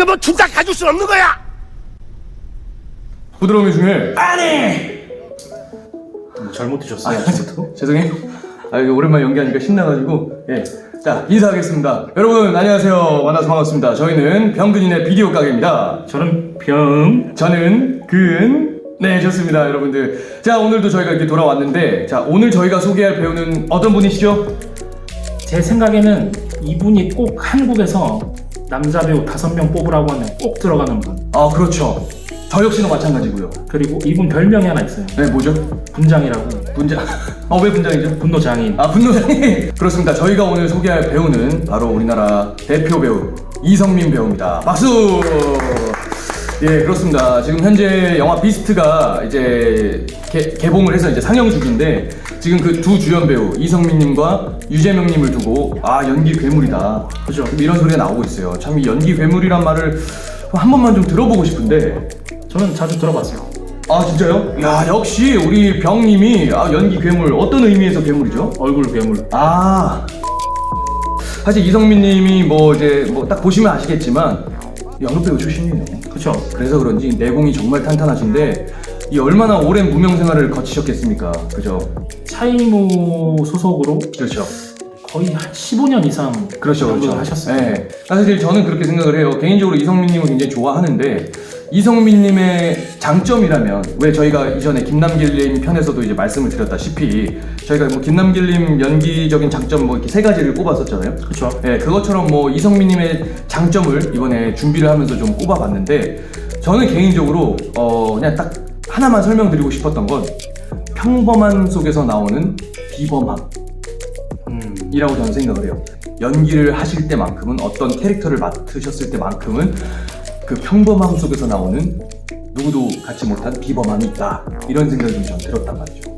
아 이거 뭐둘 다 가질 수 없는 거야 부드러움이 중에 아니! 잘못 드셨어요, 아침부터? 죄송해요. 아 이거 오랜만에 연기하니까 신나가지고 예. 자 인사하겠습니다. 여러분 안녕하세요. 만나서 반갑습니다. 저희는 병근인의 비디오 가게입니다. 저는 병. 저는 근. 네 좋습니다 여러분들. 자 오늘도 저희가 이렇게 돌아왔는데 자 오늘 저희가 소개할 배우는 어떤 분이시죠? 제 생각에는 이분이 꼭 한국에서 남자 배우 다섯 명 뽑으라고 하면 꼭 들어가는 분. 아 그렇죠. 저 역시나 마찬가지고요. 그리고 이분 별명이 하나 있어요. 네 뭐죠? 분장이라고. 분장. 어 왜 분장이죠? 분노 장인. 아 분노장이 그렇습니다. 저희가 오늘 소개할 배우는 바로 우리나라 대표 배우 이성민 배우입니다. 박수. 예 그렇습니다. 지금 현재 영화 비스트가 이제 개, 개봉을 해서 이제 상영 중인데 지금 그 두 주연 배우 이성민님과 유재명님을 두고 아 연기 괴물이다. 그죠. 이런 소리가 나오고 있어요. 참 이 연기 괴물이란 말을 한 번만 좀 들어보고 싶은데 저는 자주 들어봤어요. 아 진짜요? 야 역시 우리 병님이 아, 연기 괴물 어떤 의미에서 괴물이죠? 얼굴 괴물. 아 사실 이성민님이 뭐 이제 뭐 딱 보시면 아시겠지만 연극 배우 출신이에요. 그쵸? 그래서 그런지 내공이 정말 탄탄하신데 이 얼마나 오랜 무명 생활을 거치셨겠습니까? 그죠? 차이모 소속으로 그렇죠. 거의 한 15년 이상 그렇죠, 그렇죠. 하셨어요. 네. 사실 저는 그렇게 생각을 해요. 개인적으로 이성민님을 굉장히 좋아하는데 이성민님의 장점이라면 왜 저희가 이전에 김남길님 편에서도 이제 말씀을 드렸다시피 저희가 뭐 김남길님 연기적인 장점 뭐 이렇게 세 가지를 꼽았었잖아요. 그쵸? 네, 그것처럼 뭐 이성민님의 장점을 이번에 준비를 하면서 좀 꼽아봤는데 저는 개인적으로 어 그냥 딱 하나만 설명드리고 싶었던 건 평범한 속에서 나오는 비범함. 음, 이라고 저는 생각을 해요. 연기를 하실 때만큼은 어떤 캐릭터를 맡으셨을 때만큼은 그 평범함 속에서 나오는 누구도 갖지 못한 비범함이 있다. 이런 생각이 좀 들었단 말이죠.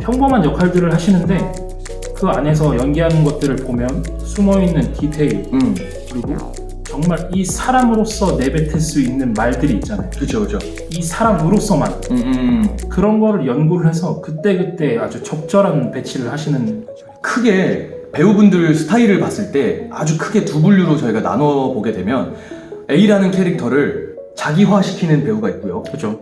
평범한 역할들을 하시는데 그 안에서 연기하는 것들을 보면 숨어있는 디테일 음, 그리고 정말 이 사람으로서 내뱉을 수 있는 말들이 있잖아요. 그렇죠, 그렇죠. 이 사람으로서만 음, 음, 음. 그런 거를 연구를 해서 그때그때 아주 적절한 배치를 하시는 크게 배우분들 스타일을 봤을 때 아주 크게 두 분류로 저희가 나눠 보게 되면 A라는 캐릭터를 자기화시키는 배우가 있고요. 그죠?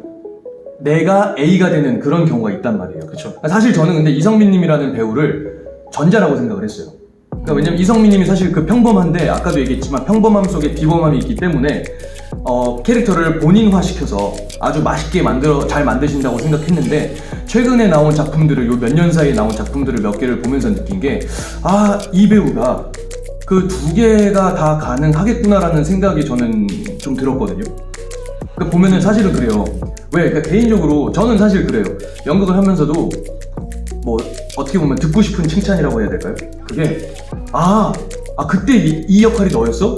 내가 A가 되는 그런 경우가 있단 말이에요. 그쵸? 사실 저는 근데 이성민님이라는 배우를 전자라고 생각을 했어요. 그러니까 왜냐면 이성민님이 사실 그 평범한데 아까도 얘기했지만 평범함 속에 비범함이 있기 때문에 어, 캐릭터를 본인화시켜서 아주 맛있게 만들어 잘 만드신다고 생각했는데 최근에 나온 작품들을 요 몇 년 사이에 나온 작품들을 몇 개를 보면서 느낀 게 아 이 배우가 그 두 개가 다 가능하겠구나라는 생각이 저는 좀 들었거든요. 그 보면은 사실은 그래요. 왜? 그러니까 개인적으로 저는 사실 그래요. 연극을 하면서도 뭐 어떻게 보면 듣고 싶은 칭찬이라고 해야 될까요? 그게 아, 아 그때 이, 이 역할이 너였어?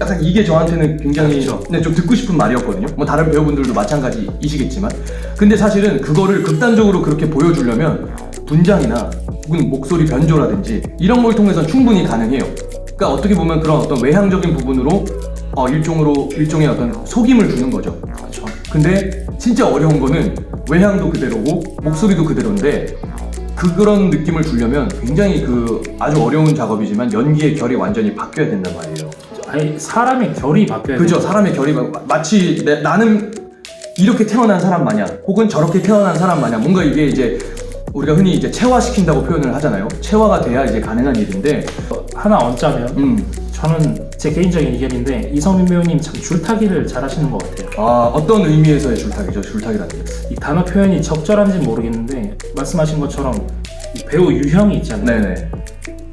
약간 이게 저한테는 굉장히 그렇죠. 네, 좀 듣고 싶은 말이었거든요. 뭐 다른 배우분들도 마찬가지이시겠지만, 근데 사실은 그거를 극단적으로 그렇게 보여주려면 분장이나 혹은 목소리 변조라든지 이런 걸 통해서 충분히 가능해요. 그러니까 어떻게 보면 그런 어떤 외향적인 부분으로 어, 일종으로 일종의 어떤 속임을 주는 거죠. 그쵸? 근데 진짜 어려운 거는 외향도 그대로고 목소리도 그대로인데 그런 느낌을 주려면 굉장히 그 아주 어려운 작업이지만 연기의 결이 완전히 바뀌어야 된단 말이에요. 아예 사람의 결이 바뀌어야 그죠? 사람의 결이 마- 마치 내- 나는 이렇게 태어난 사람 마냥 혹은 저렇게 태어난 사람 마냥 뭔가 이게 이제 우리가 흔히 이제 체화시킨다고 표현을 하잖아요. 체화가 돼야 이제 가능한 일인데, 하나 얹자면 음, 저는 제 개인적인 의견인데 이성민 배우님 참 줄타기를 잘 하시는 것 같아요. 아 어떤 의미에서의 줄타기죠? 줄타기라는 게. 이 단어 표현이 적절한지 모르겠는데 말씀하신 것처럼 이 배우 유형이 있잖아요. 네네.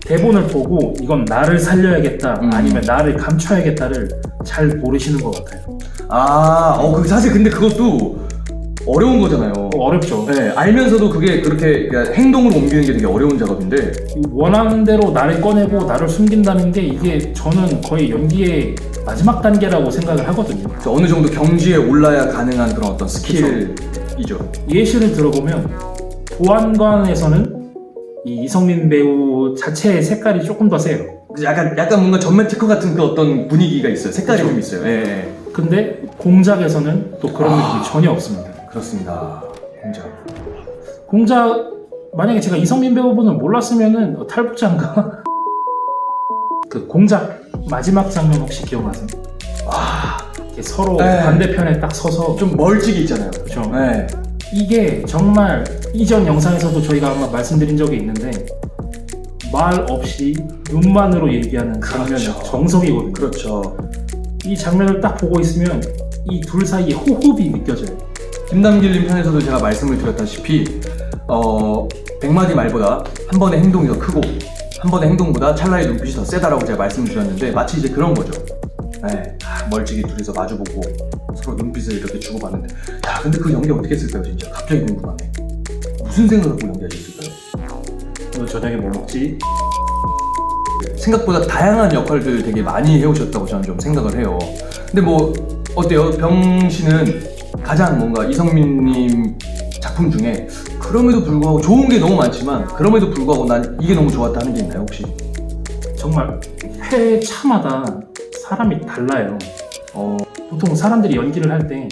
대본을 보고 이건 나를 살려야겠다 음. 아니면 나를 감춰야겠다를 잘 모르시는 것 같아요. 아, 어, 그 사실 근데 그것도 어려운 거잖아요. 어렵죠. 네, 알면서도 그게 그렇게 그러니까 행동으로 옮기는 게 되게 어려운 작업인데 원하는 대로 나를 꺼내고 나를 숨긴다는 게 이게 저는 거의 연기의 마지막 단계라고 생각을 하거든요. 어느 정도 경지에 올라야 가능한 그런 어떤 스킬이죠. 예시를 들어보면 보안관에서는 이 이성민 배우 자체의 색깔이 조금 더 세요. 약간 약간 뭔가 특허 같은 그 어떤 분위기가 있어요. 색깔이. 좀 있어요. 예, 예. 근데 공작에서는 또 그런 느낌이 전혀 없습니다. 그렇습니다. 공작. 공작 만약에 제가 이성민 배우분을 몰랐으면은 어, 탈북자인가? 그 공작 마지막 장면 혹시 기억나세요? 아, 이렇게 서로 네. 반대편에 딱 서서 좀 멀찍이 있잖아요. 그렇죠. 네. 이게 정말 이전 영상에서도 저희가 아마 말씀드린 적이 있는데 말 없이 눈만으로 얘기하는 장면이 그렇죠. 정석이거든요. 그렇죠. 이 장면을 딱 보고 있으면 이 둘 사이의 호흡이 느껴져요. 김남길님 편에서도 제가 말씀을 드렸다시피 어 100마디 말보다 한 번의 행동이 더 크고 한 번의 행동보다 찰나의 눈빛이 더 세다라고 제가 말씀을 드렸는데 마치 이제 그런 거죠. 네, 아, 멀찍이 둘이서 마주보고 서로 눈빛을 이렇게 주고받는데 야 근데 그 연기 어떻게 했을까요 진짜 갑자기 궁금하네. 무슨 생각을 하고 연기하셨을까요? 오늘 저녁에 뭐 먹지? 생각보다 다양한 역할들 되게 많이 해오셨다고 저는 좀 생각을 해요. 근데 뭐 어때요? 병 씨는 가장 뭔가 이성민님 작품 중에 그럼에도 불구하고 좋은 게 너무 많지만 그럼에도 불구하고 난 이게 너무 좋았다 하는 게 있나요 혹시? 정말 회차마다 사람이 달라요. 어, 보통 사람들이 연기를 할 때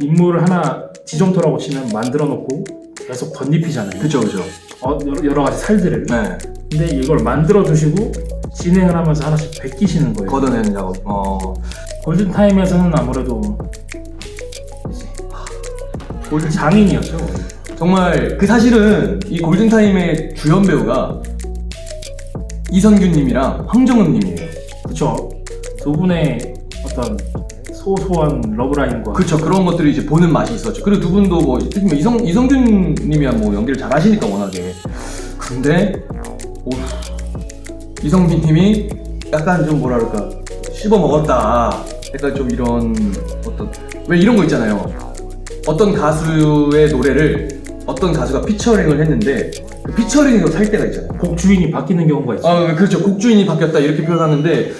인물을 하나 지점토라고 치면 만들어 놓고 계속 덧입히잖아요. 그죠 그죠. 어, 여러, 여러 가지 살들을. 네, 근데 이걸 만들어 두시고 진행을 하면서 하나씩 베끼시는 거예요. 걷어내는 작업. 어, 골든 타임에서는 아무래도 골든 장인이었죠. 정말 그 사실은 이 골든타임의 주연 배우가 이선균님이랑 황정음님이에요. 그쵸? 두 분의 어떤 소소한 러브라인과 그렇죠 그런 것들이 이제 보는 맛이 있었죠 그리고 두 분도 뭐 특히 뭐 이성 이성균 님이야 뭐 연기를 잘 하시니까 워낙에 근데 오 이성빈 님이 약간 좀 뭐랄까 씹어 먹었다 약간 좀 이런 어떤 왜 이런 거 있잖아요 어떤 가수의 노래를 어떤 가수가 피처링을 했는데 그 피처링으로 살 때가 있잖아요 곡 주인이 바뀌는 경우가 있어요. 아, 그렇죠. 곡주인이 바뀌었다 이렇게 표현하는데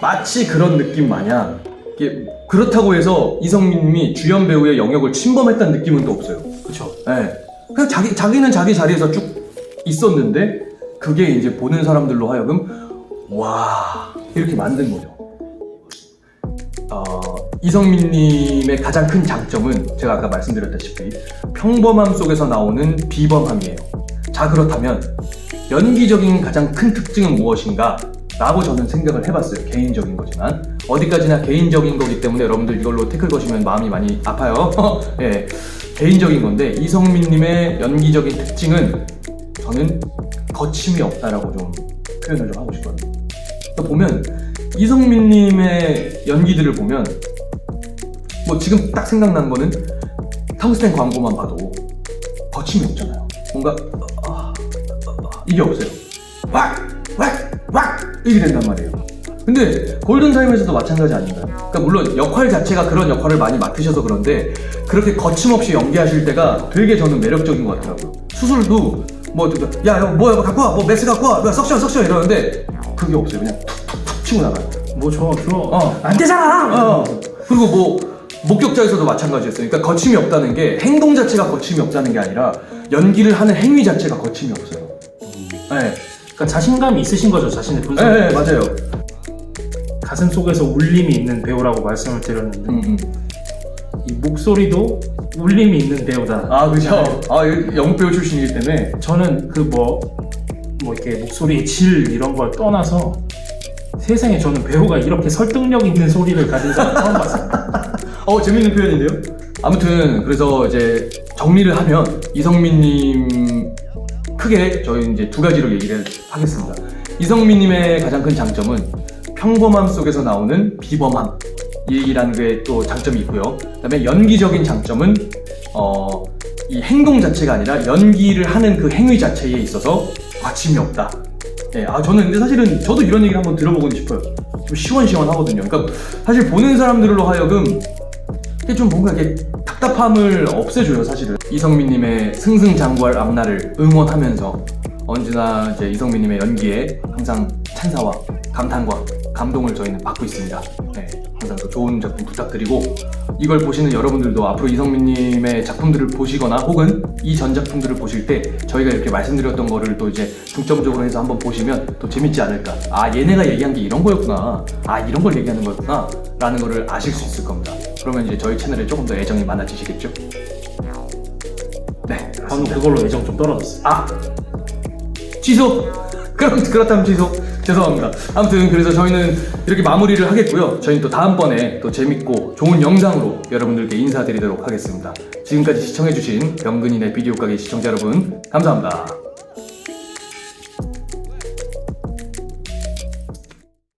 마치 그런 느낌 마냥 이게 그렇다고 해서 이성민님이 주연 배우의 영역을 침범했다는 느낌은 또 없어요. 그쵸? 예. 그냥 자기 자기는 자기 자리에서 쭉 있었는데 그게 이제 보는 사람들로 하여금 와 이렇게 만든 거죠. 어, 이성민님의 가장 큰 장점은 제가 아까 말씀드렸다시피 평범함 속에서 나오는 비범함이에요. 자 그렇다면 연기적인 가장 큰 특징은 무엇인가? 라고 저는 생각을 해봤어요. 개인적인 거지만. 어디까지나 개인적인 거기 때문에 여러분들 이걸로 태클 거시면 마음이 많이 아파요. 예. 개인적인 건데, 이성민님의 연기적인 특징은 저는 거침이 없다라고 좀 표현을 좀 하고 싶거든요. 그러니까 보면, 이성민님의 연기들을 보면, 뭐 지금 딱 생각난 거는 텅스텐 광고만 봐도 거침이 없잖아요. 뭔가, 아, 이게 없어요. 왁! 왁! 왁! 이게 된단 말이에요. 근데 골든타임에서도 마찬가지 아닌가요? 그러니까 물론 역할 자체가 그런 역할을 많이 맡으셔서 그런데 그렇게 거침없이 연기하실 때가 되게 저는 매력적인 것 같더라고요. 수술도 뭐, 야, 야 뭐야, 뭐 갖고 와, 뭐 맥스 갖고 와, 뭐 석션, 석션 이러는데 그게 없어요. 그냥 치고 나가요. 뭐 줘, 줘. 어. 안 되잖아! 어. 그리고 뭐 목격자에서도 마찬가지였어요. 그러니까 거침이 없다는 게 행동 자체가 거침이 없다는 게 아니라 연기를 하는 행위 자체가 거침이 없어요. 네, 그러니까 자신감이 있으신 거죠, 자신의 분석. 네, 네 맞아요. 가슴 속에서 울림이 있는 배우라고 말씀을 드렸는데 음, 음. 이 목소리도 울림이 있는 배우다. 아 그죠. 아 영국 배우 출신이기 때문에 저는 그 뭐 뭐 이렇게 목소리의 질 이런 걸 떠나서 세상에 저는 배우가 이렇게 설득력 있는 소리를 가진 사람 처음 봤어요. 어 재밌는 표현인데요. 아무튼 그래서 이제 정리를 하면 이성민님 크게 저희 이제 두 가지로 얘기를 하겠습니다. 이성민님의 가장 큰 장점은 평범함 속에서 나오는 비범함 이라는 게 또 장점이 있고요. 그다음에 연기적인 장점은 어, 이 행동 자체가 아니라 연기를 하는 그 행위 자체에 있어서 거침이 없다. 예, 아 저는 근데 사실은 저도 이런 얘기를 한번 들어보고 싶어요. 좀 시원시원하거든요. 그러니까 사실 보는 사람들로 하여금 이게 좀 뭔가 이게 답답함을 없애줘요 사실은 이성민님의 승승장구할 앞날을 응원하면서 언제나 이제 이성민님의 연기에 항상 찬사와 감탄과 감동을 저희는 받고 있습니다. 네, 항상 더 좋은 작품 부탁드리고 이걸 보시는 여러분들도 앞으로 이성민님의 작품들을 보시거나 혹은 이 전 작품들을 보실 때 저희가 이렇게 말씀드렸던 거를 또 이제 중점적으로 해서 한번 보시면 또 재밌지 않을까. 아 얘네가 얘기한 게 이런 거였구나. 아 이런 걸 얘기하는 거였구나. 라는 거를 아실 수 있을 겁니다. 그러면 이제 저희 채널에 조금 더 애정이 많아지시겠죠? 네. 저는 그걸로 애정 좀 떨어졌어요. 아 취소 그럼 그렇다면 취소 죄송합니다 아무튼 그래서 저희는 이렇게 마무리를 하겠고요 저희는 또 다음번에 또 재밌고 좋은 영상으로 여러분들께 인사드리도록 하겠습니다. 지금까지 시청해주신 병근인의 비디오 가게 시청자 여러분 감사합니다